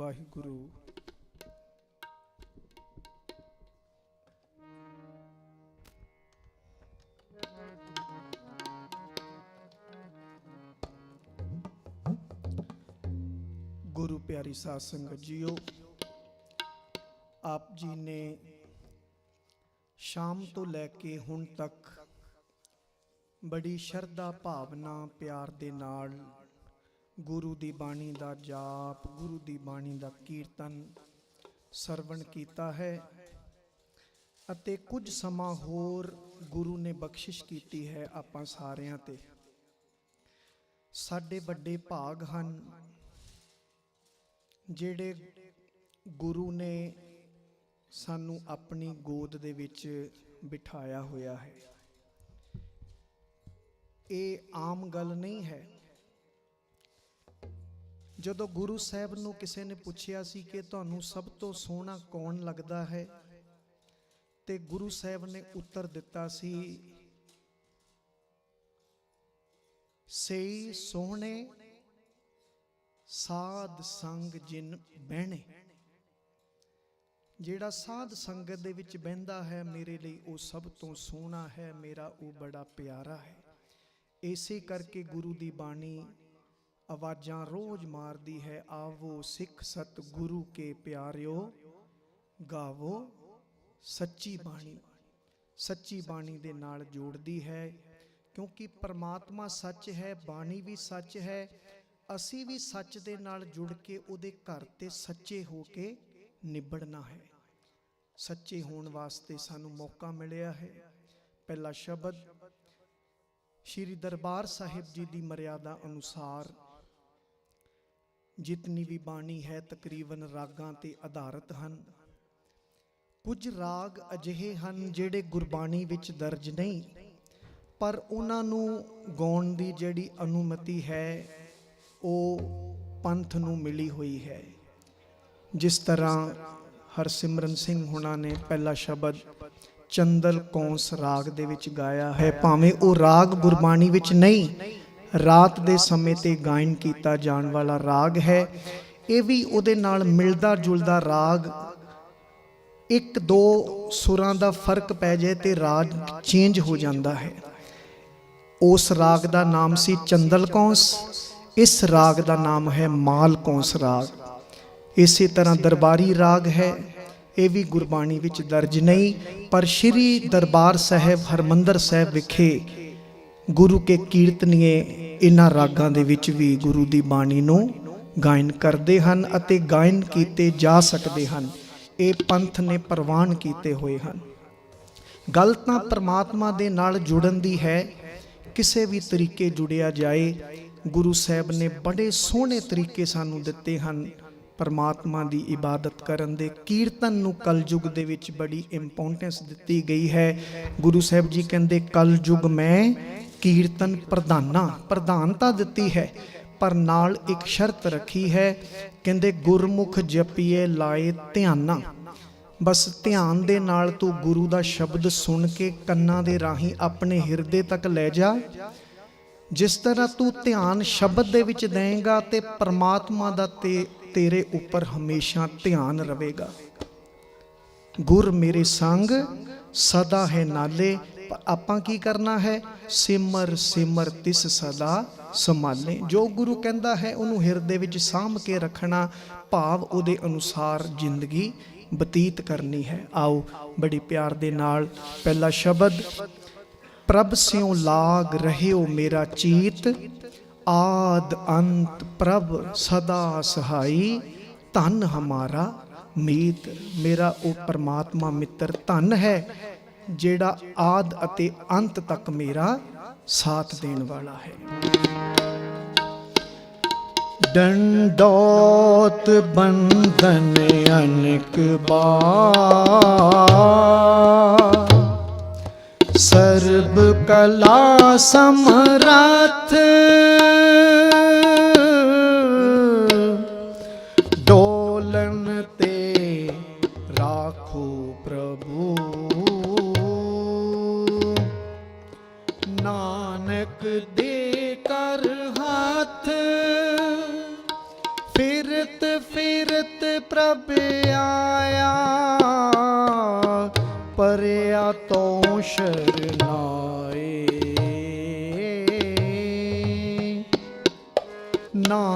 ਵਾਹਿਗੁਰੂ। ਗੁਰੂ ਪਿਆਰੀ ਸਾਧ ਸੰਗਤ ਜੀਓ, ਆਪ ਜੀ ਨੇ ਸ਼ਾਮ ਤੋਂ ਲੈ ਕੇ ਹੁਣ ਤੱਕ ਬੜੀ ਸ਼ਰਧਾ ਭਾਵਨਾ ਪਿਆਰ ਦੇ ਨਾਲ ਗੁਰੂ ਦੀ ਬਾਣੀ ਦਾ ਜਾਪ, ਗੁਰੂ ਦੀ ਬਾਣੀ ਦਾ ਕੀਰਤਨ ਸਰਵਣ ਕੀਤਾ ਹੈ ਅਤੇ ਕੁਝ ਸਮਾਂ ਹੋਰ ਗੁਰੂ ਨੇ ਬਖਸ਼ਿਸ਼ ਕੀਤੀ ਹੈ ਆਪਾਂ ਸਾਰਿਆਂ ਤੇ। ਸਾਡੇ ਵੱਡੇ ਭਾਗ ਹਨ ਜਿਹੜੇ ਗੁਰੂ ਨੇ ਸਾਨੂੰ ਆਪਣੀ ਗੋਦ ਦੇ ਵਿੱਚ ਬਿਠਾਇਆ ਹੋਇਆ ਹੈ। ਇਹ ਆਮ ਗੱਲ ਨਹੀਂ ਹੈ। ਜਦੋਂ ਗੁਰੂ ਸਾਹਿਬ ਨੂੰ ਕਿਸੇ ਨੇ ਪੁੱਛਿਆ ਸੀ ਕਿ ਤੁਹਾਨੂੰ ਸਭ ਤੋਂ ਸੋਹਣਾ ਕੌਣ ਲੱਗਦਾ ਹੈ, ਤੇ ਗੁਰੂ ਸਾਹਿਬ ਨੇ ਉੱਤਰ ਦਿੱਤਾ ਸੀ, ਸਈ ਸੋਹਣੇ ਸਾਧ ਸੰਗ ਜਿਨ ਬਹਿਣੇ। ਜਿਹੜਾ ਸਾਧ ਸੰਗਤ ਦੇ ਵਿੱਚ ਬਹਿੰਦਾ ਹੈ ਮੇਰੇ ਲਈ ਉਹ ਸਭ ਤੋਂ ਸੋਹਣਾ ਹੈ, ਮੇਰਾ ਉਹ ਬੜਾ ਪਿਆਰਾ ਹੈ। ਇਸੇ ਕਰਕੇ ਗੁਰੂ ਦੀ ਬਾਣੀ ਆਵਾਜ਼ਾਂ ਰੋਜ਼ ਮਾਰਦੀ ਹੈ, ਆਵੋ ਸਿੱਖ ਸਤ ਗੁਰੂ ਕੇ ਪਿਆਰਿਓ, ਗਾਵੋ ਸੱਚੀ ਬਾਣੀ। ਸੱਚੀ ਬਾਣੀ ਦੇ ਨਾਲ ਜੋੜਦੀ ਹੈ, ਕਿਉਂਕਿ ਪਰਮਾਤਮਾ ਸੱਚ ਹੈ, ਬਾਣੀ ਵੀ ਸੱਚ ਹੈ, ਅਸੀਂ ਵੀ ਸੱਚ ਦੇ ਨਾਲ ਜੁੜ ਕੇ ਉਹਦੇ ਘਰ ਤੇ ਸੱਚੇ ਹੋ ਕੇ ਨਿਬੜਨਾ ਹੈ। ਸੱਚੇ ਹੋਣ ਵਾਸਤੇ ਸਾਨੂੰ ਮੌਕਾ ਮਿਲਿਆ ਹੈ। ਪਹਿਲਾ ਸ਼ਬਦ, ਸ਼੍ਰੀ ਦਰਬਾਰ ਸਾਹਿਬ ਜੀ ਦੀ ਮਰਿਆਦਾ ਅਨੁਸਾਰ ਜਿਤਨੀ ਵੀ ਬਾਣੀ ਹੈ ਤਕਰੀਬਨ ਰਾਗਾਂ ਤੇ ਆਧਾਰਿਤ ਹਨ। ਕੁਝ ਰਾਗ ਅਜਿਹੇ ਹਨ ਜਿਹੜੇ ਗੁਰਬਾਣੀ ਵਿੱਚ ਦਰਜ ਨਹੀਂ, ਪਰ ਉਹਨਾਂ ਨੂੰ ਗਾਉਣ ਦੀ ਜਿਹੜੀ ਅਨੁਮਤੀ ਹੈ, ਉਹ ਪੰਥ ਨੂੰ ਮਿਲੀ ਹੋਈ ਹੈ। ਜਿਸ ਤਰ੍ਹਾਂ ਹਰਸਿਮਰਨ ਸਿੰਘ ਹੁਣਾਂ ਨੇ ਪਹਿਲਾ ਸ਼ਬਦ ਚੰਦਲ ਕੌਂਸ ਰਾਗ ਦੇ ਵਿੱਚ ਗਾਇਆ ਹੈ, ਭਾਵੇਂ ਉਹ ਰਾਗ ਗੁਰਬਾਣੀ ਵਿੱਚ ਨਹੀਂ ਰਾਤ ਦੇ ਸਮੇਂ ਤੇ ਗਾਇਨ ਕੀਤਾ ਜਾਣ ਵਾਲਾ ਰਾਗ ਹੈ। ਇਹ ਵੀ ਉਹਦੇ ਨਾਲ ਮਿਲਦਾ ਜੁਲਦਾ ਰਾਗ ਇੱਕ ਦੋ ਸੁਰਾਂ ਦਾ ਫ਼ਰਕ ਪੈ ਜਾਏ ਤੇ ਰਾਗ ਚੇਂਜ ਹੋ ਜਾਂਦਾ ਹੈ। ਉਸ ਰਾਗ ਦਾ ਨਾਮ ਸੀ ਚੰਦਲ ਕੌਂਸ, ਇਸ ਰਾਗ ਦਾ ਨਾਮ ਹੈ ਮਾਲ ਕੌਂਸ ਰਾਗ। ਇਸੇ ਤਰ੍ਹਾਂ ਦਰਬਾਰੀ ਰਾਗ ਹੈ, ਇਹ ਵੀ ਗੁਰਬਾਣੀ ਵਿੱਚ ਦਰਜ ਨਹੀਂ, ਪਰ ਸ਼੍ਰੀ ਦਰਬਾਰ ਸਾਹਿਬ ਹਰਮੰਦਰ ਸਾਹਿਬ ਵਿਖੇ ਗੁਰੂ ਕੇ ਕੀਰਤਨੀਏ ਇਹਨਾਂ ਰਾਗਾਂ ਦੇ ਵਿੱਚ ਵੀ ਗੁਰੂ ਦੀ ਬਾਣੀ ਨੂੰ ਗਾਇਨ ਕਰਦੇ ਹਨ ਅਤੇ ਗਾਇਨ ਕੀਤੇ ਜਾ ਸਕਦੇ ਹਨ। ਇਹ ਪੰਥ ਨੇ ਪ੍ਰਵਾਨ ਕੀਤੇ ਹੋਏ ਹਨ। ਗੱਲ ਤਾਂ ਪ੍ਰਮਾਤਮਾ ਦੇ ਨਾਲ ਜੁੜਨ ਦੀ ਹੈ। ਕਿਸੇ ਵੀ ਤਰੀਕੇ ਜੁੜਿਆ ਜਾਏ, ਗੁਰੂ ਸਾਹਿਬ ਨੇ ਬੜੇ ਸੋਹਣੇ ਤਰੀਕੇ ਸਾਨੂੰ ਦਿੱਤੇ ਹਨ। ਪਰਮਾਤਮਾ ਦੀ ਇਬਾਦਤ ਕਰਨ ਦੇ ਕੀਰਤਨ ਨੂੰ ਕਲਯੁਗ ਦੇ ਵਿੱਚ ਬੜੀ ਇੰਪੋਰਟੈਂਸ ਦਿੱਤੀ ਗਈ ਹੈ। ਗੁਰੂ ਸਾਹਿਬ ਜੀ ਕਹਿੰਦੇ, ਕਲਯੁਗ ਮੈਂ ਕੀਰਤਨ ਪ੍ਰਧਾਨਾ, ਪ੍ਰਧਾਨਤਾ ਦਿੱਤੀ ਹੈ, ਪਰ ਨਾਲ ਇੱਕ ਸ਼ਰਤ ਰੱਖੀ ਹੈ, ਕਹਿੰਦੇ ਗੁਰਮੁਖ ਜਪੀਏ ਲਾਏ ਧਿਆਨਾ। ਬਸ ਧਿਆਨ ਦੇ ਨਾਲ ਤੂੰ ਗੁਰੂ ਦਾ ਸ਼ਬਦ ਸੁਣ ਕੇ ਕੰਨਾਂ ਦੇ ਰਾਹੀਂ ਆਪਣੇ ਹਿਰਦੇ ਤੱਕ ਲੈ ਜਾ। ਜਿਸ ਤਰ੍ਹਾਂ ਤੂੰ ਧਿਆਨ ਸ਼ਬਦ ਦੇ ਵਿੱਚ ਦੇਂਗਾ ਤੇ ਪ੍ਰਮਾਤਮਾ ਦਾ ਤੇ ਤੇਰੇ ਉੱਪਰ ਹਮੇਸ਼ਾ ਧਿਆਨ ਰਹੇਗਾ। ਗੁਰ ਮੇਰੇ ਸੰਗ, ਸਦਾ ਹੈ ਨਾਲੇ ਆਪਾਂ ਕੀ ਕਰਨਾ ਹੈ? ਸਿਮਰ ਸਿਮਰ ਤਿਸ ਸਦਾ ਸੰਭਾਲੇ। ਜੋ ਗੁਰੂ ਕਹਿੰਦਾ ਹੈ, ਉਹਨੂੰ ਹਿਰਦੇ ਵਿੱਚ ਸਾਂਭ ਕੇ ਰੱਖਣਾ, ਭਾਵ ਉਹਦੇ ਅਨੁਸਾਰ ਜ਼ਿੰਦਗੀ ਬਤੀਤ ਕਰਨੀ ਹੈ। ਆਓ, ਬੜੀ ਪਿਆਰ ਦੇ ਨਾਲ ਪਹਿਲਾ ਸ਼ਬਦ, ਪ੍ਰਭ ਸਿਉ ਲਾਗ ਰਹਿਓ ਮੇਰਾ ਚੀਤ, ਆਦ ਅੰਤ ਪ੍ਰਭ ਸਦਾ ਸਹਾਈ, ਧਨ ਹਮਾਰਾ ਮੀਤ, ਮੇਰਾ ਉਹ ਪਰਮਾਤਮਾ ਮਿੱਤਰ ਧਨ ਹੈ ਜਿਹੜਾ ਆਦ ਅਤੇ ਅੰਤ ਤੱਕ ਮੇਰਾ ਸਾਥ ਦੇਣ ਵਾਲਾ ਹੈ। ਡੰਡੋਤ ਬੰਧਨ ਅਨਕ ਬਾਰ, ਸਰਬ ਕਲਾ ਸਮਰਥ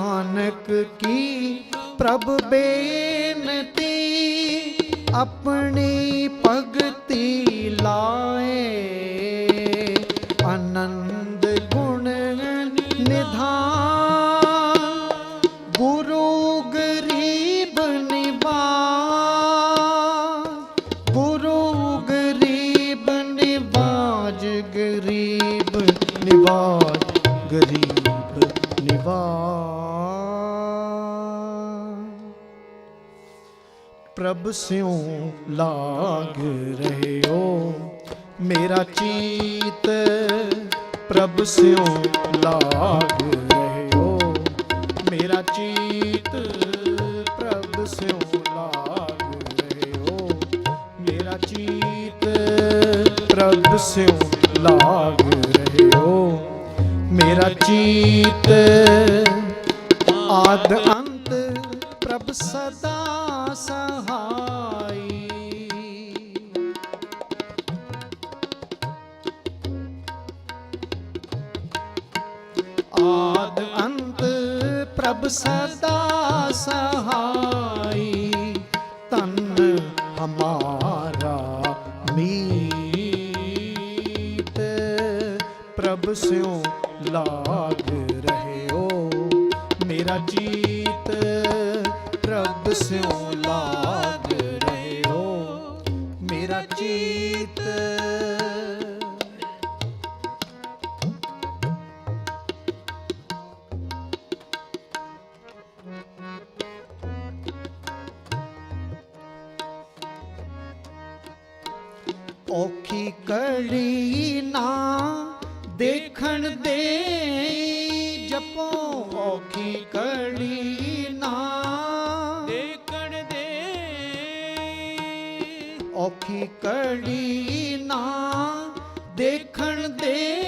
ਨਾਨਕ ਕੀ ਪ੍ਰਭ ਬੇਨਤੀ ਆਪਣੀ ਭਗਤੀ ਲਾਏ। ਨਿਵਾਜ ਪ੍ਰਭ ਸਿਉ ਲਾਗ ਰਹਿਓ, ਮੇਰਾ ਚੀਤ ਪ੍ਰਭ ਸਿਉ ਲਾਗ ਰਹਿਓ। ਮੇਰਾ ਚੀਤ ਪ੍ਰਭ ਸਿਉ ਲਾਗ ਰਹਿਓ। ਮੇਰਾ ਚੀਤ ਪ੍ਰਭ ਸਿਉ ਲਾਗ ਰਹਿਓ। ਮੇਰਾ ਚੀਤ ਆਦ ਅੰਤ ਪ੍ਰਭ ਸਦਾ ਸਹਾਈ। ਆਦ ਅੰਤ ਪ੍ਰਭ ਸਦਾ ਸਹਾਈ। ਤਨ ਹਮਾਰਾ ਮੀਤ ਪ੍ਰਭ ਸਿਓ ਲਾਗ ਰਹਿਓ। ਮੇਰਾ ਜੀਤ ਪ੍ਰਭ ਸਿਉ ਲਾਗ ਰਹਿਓ। ਮੇਰਾ ਜੀਤ ਔਖੀ ਕੜੀ ਨਾ ਦੇਖਣ ਦੇ ਜਪੋ ਔਖੀ ਕੜੀ ਨਾ। ਦੇਖਣ ਦੇ। ਔਖੀ ਕੜੀ ਨਾ। ਦੇਖਣ ਦੇ।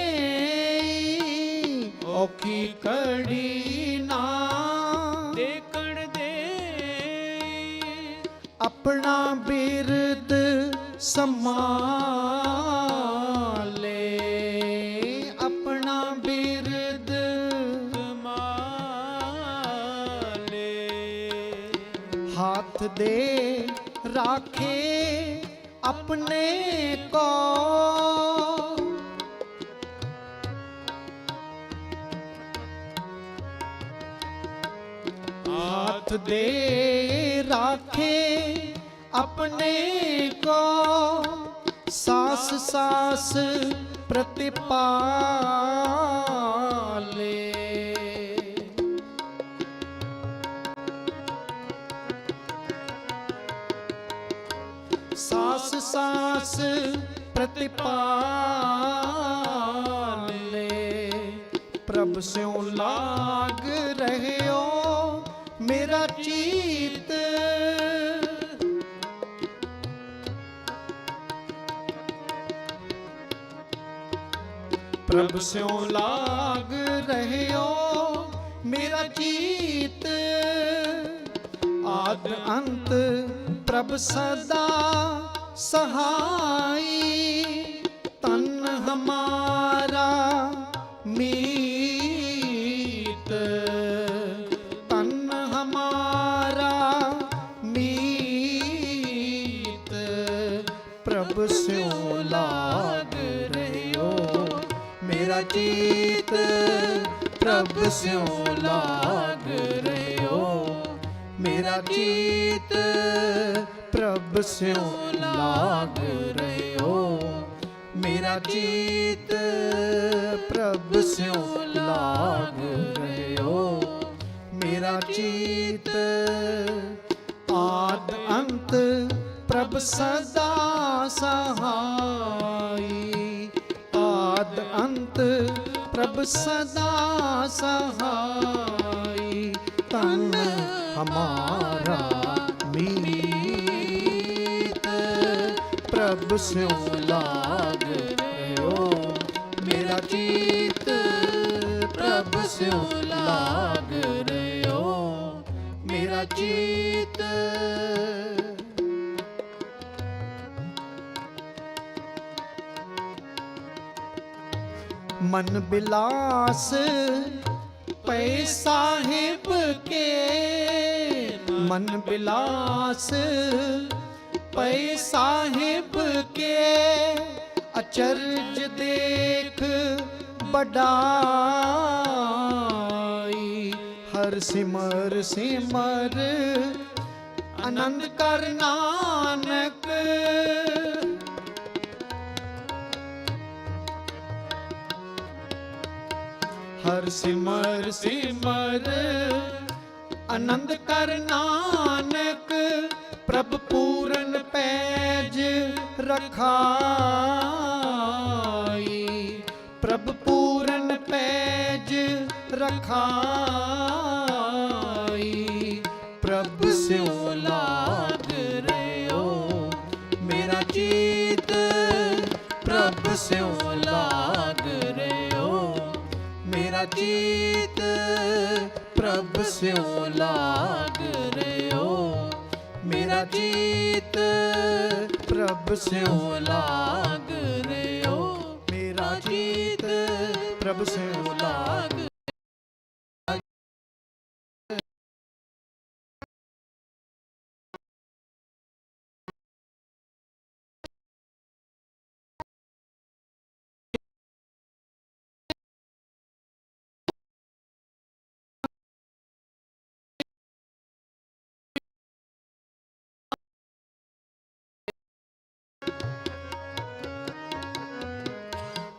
ਔਖੀ ਕੜੀ ਨਾ। ਦੇਖਣ ਦੇ। ਆਪਣਾ ਬਿਰਦ ਸੰਭਾਲੇ ਦੇ ਰਾਖੇ ਆਪਣੇ ਕੋ। ਹੱਥ ਦੇ ਰਾਖੇ ਆਪਣੇ ਕੋ। ਸਾਸ ਸਾਸ ਪ੍ਰਤਿਪਾਲੇ। ਸਾਸ ਸਾਸ ਪ੍ਰਤਿਪਾਲੇ ਪ੍ਰਭ ਸਿਉ ਲਾਗ ਰਹਿਓ ਮੇਰਾ ਚੀਤ। ਪ੍ਰਭ ਸਿਉ ਲਾਗ ਰਹਿਓ ਮੇਰਾ ਚੀਤ। ਆਦ ਅੰਤ ਪ੍ਰਭ ਸਦਾ ਸਹਾਈ, ਤਨ ਹਮਾਰਾ ਮੀਤ ਤਨ ਹਮਾਰਾ ਮੀਤ ਪ੍ਰਭ ਸਿਉ ਲਾਗ ਰਹਿਓ, ਮੇਰਾ ਚੀਤ। ਪ੍ਰਭ ਸਿਉ ਲਾਗ ਰਹਿਓ, ਮੇਰਾ ਚੀਤ। ਪ੍ਰਭ ਸਿਉ ਲਾਗ ਰਹਿਓ। ਮੇਰਾ ਚੀਤ ਪ੍ਰਭ ਸਿਉ ਲਾਗ ਰਹਿਓ। ਮੇਰਾ ਚੀਤ ਆਦ ਅੰਤ ਪ੍ਰਭ ਸਦਾ ਸਹਾਈ। ਆਦ ਅੰਤ ਪ੍ਰਭ ਸਦਾ ਸਹਾਈ। ਤਨ ਹਮਾਰਾ ਮੀਤ ਪ੍ਰਭ ਸਿਉ ਲਾਗ ਰਹਿਓ ਮੇਰਾ ਚੀਤ ਪ੍ਰਭ ਸਿਉ ਲਾਗ ਰਹਿਓ ਮੇਰਾ ਮੇਰਾ ਚੀਤ ਮਨ ਬਿਲਾਸ ਪੈ ਸਾਹਿਬ ਕੇ। ਮਨ ਬਿਲਾਸ ਪੈ ਸਾਹਿਬ ਕੇ ਅਚਰਜ ਦੇਖ ਬੜਾਈ ਹਰ ਸਿਮਰ ਸਿਮਰ ਆਨੰਦ ਕਰ ਨਾਨਕ। ਹਰ ਸਿਮਰ ਸਿਮਰ ਆਨੰਦ ਕਰ ਨਾਨਕ। ਪ੍ਰਭ ਪੂਰਨ ਪੈਜ ਰਖਾਈ। ਪ੍ਰਭ ਪੂਰਨ ਪੈਜ ਰਖਾਈ। ਪ੍ਰਭ ਸਿਉ ਲਾਗ ਰਿਓ। ਮੇਰਾ ਚੀਤ ਪ੍ਰਭ ਸਿਉ ਲਾਗ ਰਿਓ। ਮੇਰਾ ਚੀਤ ਪ੍ਰਭ ਸਿਉ ਲਾਗ ਰਿਓ। ਮੇਰਾ ਜੀਤ ਪ੍ਰਭ ਸਿਉ ਲਾਗ ਰਿਓ। ਮੇਰਾ ਚੀਤ ਪ੍ਰਭ ਸਿਉ ਲਾਗ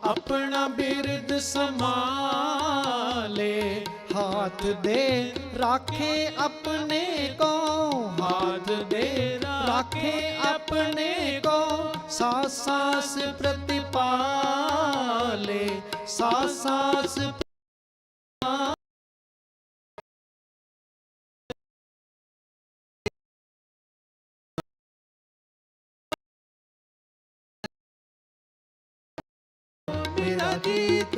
ਆਪਣਾ ਬਿਰਦ ਸਮਾਲੇ ਹਾਥ ਦੇ ਰਾਖੇ ਆਪਣੇ ਕੋ ਹਾਥ ਦੇ ਰਾਖੇ ਆਪਣੇ ਕੋ ਸਾਸ ਸਾਸ ਪ੍ਰਤਿਪਾਲੇ ਸਾਸ ਗੀਤ,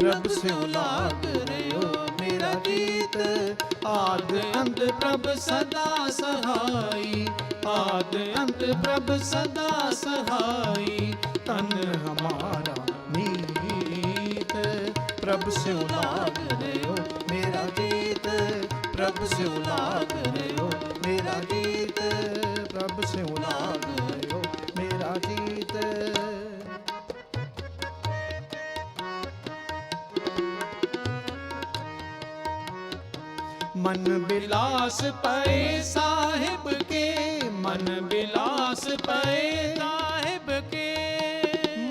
ਪ੍ਰਭ ਸਿਉ ਲਾਗ ਰਿਓ, ਮੇਰਾ ਗੀਤ। ਆਦ ਅੰਤ ਪ੍ਰਭ ਸਦਾ ਸਹਾਈ, ਆਦ ਅੰਤ ਪ੍ਰਭ ਸਦਾ ਸਹਾਈ। ਤਨ ਹਮਾਰਾ ਮੀਤ, ਪ੍ਰਭ ਸਿਉ ਲਾਗ ਰਿਓ, ਮੇਰਾ ਗੀਤ। ਪ੍ਰਭ ਸਿਉ ਲਾਗ ਰਿਓ, ਮੇਰਾ ਗੀਤ। ਪ੍ਰਭ ਸਿਉ ਲਾਗ ਰਿਓ, ਮੇਰਾ ਗੀਤ। ਮਨ ਬਿਲਾਸ ਪਏ ਸਾਹਿਬ ਕੇ, ਮਨ ਬਿਲਾਸ ਪਏ ਸਾਹਿਬ ਕੇ।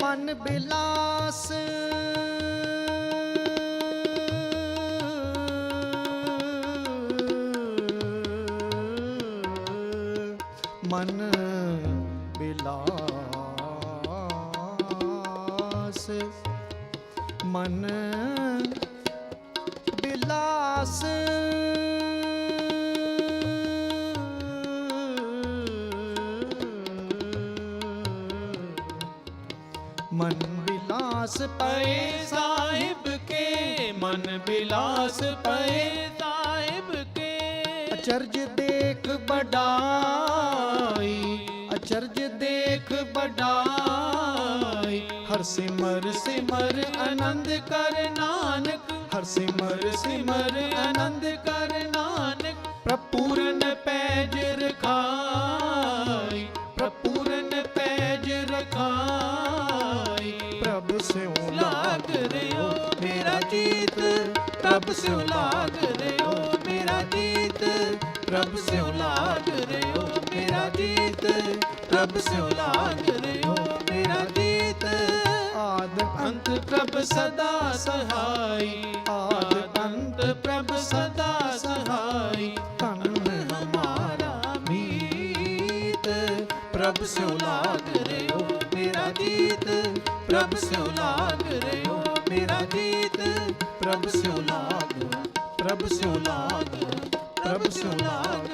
ਮਨ ਬਿਲਾਸ। ਮਨ ਬਿਲਾਸ। ਮਨ ਬਿਲਾਸ ਮਨ ਬਿਲਾਸ ਪਏ ਸਾਹਿਬ ਕੇ, ਮਨ ਬਿਲਾਸ ਪਏ ਸਾਹਿਬ ਕੇ। ਅਚਰਜ ਦੇਖ ਬੜਾਈ ਅਚਰਜ ਦੇਖ ਬੜਾਈ ਹਰ ਸਿਮਰ ਸਿਮਰ ਆਨੰਦ ਕਰ ਨਾਨਕ ਹਰ ਸਿਮਰ ਸਿਮਰ ਆਨੰਦ ਕਰ ਨਾਨਕ ਪ੍ਰਪੂਰਨ ਪੈਜ ਰਖਾਈ ਪ੍ਰਪੂਰਨ ਪੈਜ ਰਖਾਈ। ਪ੍ਰਭ ਸਿਉ ਲਾਗ ਰਿਓ ਮੇਰਾ ਗੀਤ ਪ੍ਰਭ ਸਿਉ ਲਾਗ ਰਿਓ ਪ੍ਰਭ ਸਿਉ ਲਾਗ ਰਿਓ, ਮੇਰਾ ਗੀਤ ਪ੍ਰਭ ਸਿਉ ਲਾਗ ਰਿਓ, ਮੇਰਾ ਗੀਤ ਆਦ ਅੰਤ ਪ੍ਰਭ ਸਦਾ ਸਹਾਈ। ਆਦ ਅੰਤ ਪ੍ਰਭ ਸਦਾ ਸਹਾਈ। ਤਨ ਹਮਾਰਾ ਮੀਤ। ਪ੍ਰਭ ਸਿਉ ਲਾਗ ਰਿਓ, ਮੇਰਾ ਗੀਤ ਪ੍ਰਭ ਸਿਉ ਲਾਗ ਰਿਓ, ਮੇਰਾ ਗੀਤ ਪ੍ਰਭ ਸਿਉ ਲਾਗ। i'm episode.